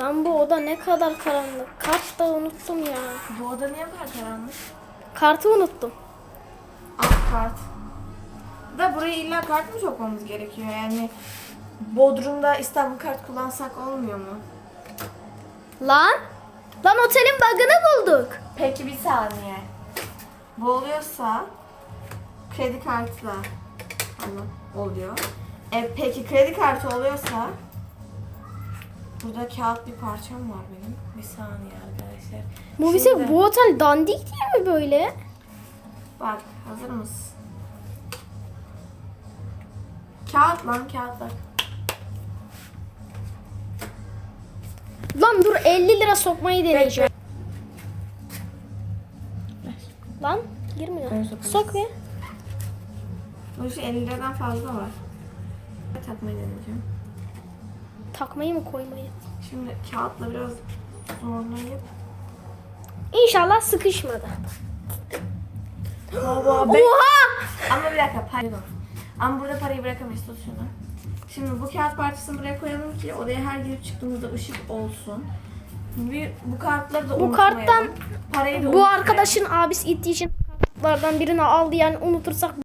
Lan bu oda ne kadar karanlık. Kart da unuttum ya. Bu oda niye bu kadar karanlık? Kartı unuttum. Ah kart. Da buraya illa kart mı sokmamız gerekiyor? Yani Bodrum'da İstanbul kart kullansak olmuyor mu? Lan? Lan otelin bug'ını bulduk. Peki bir saniye. Bu oluyorsa kredi kartı da Allah oluyor. E, peki kredi kartı oluyorsa burada kağıt bir parçam var benim. Bir saniye arkadaşlar. Bu bize Şimdi- bu otel dandik değil mi böyle? Bak hazır mısın? Kağıt lan kağıt bak. Lan dur 50 lira sokmayı deneyeceğim. Lan girmiyor. Ben. Sok bir. Bu işin 50 liradan fazla var. Takmayı deneyeceğim. Takmayı mı koymayı? Şimdi kağıtla biraz zorlayıp. İnşallah sıkışmadı. Baba Oha! Ama bir dakika pardon. Ama burada parayı bırakamayız tut şunu. Şimdi bu kağıt parçasını buraya koyalım ki odaya her girip çıktığımızda ışık olsun. Bir, bu kartları da Bu karttan Parayı da Bu unutmayalım. arkadaşın abisi gittiği için kartlardan birini aldı yani unutursak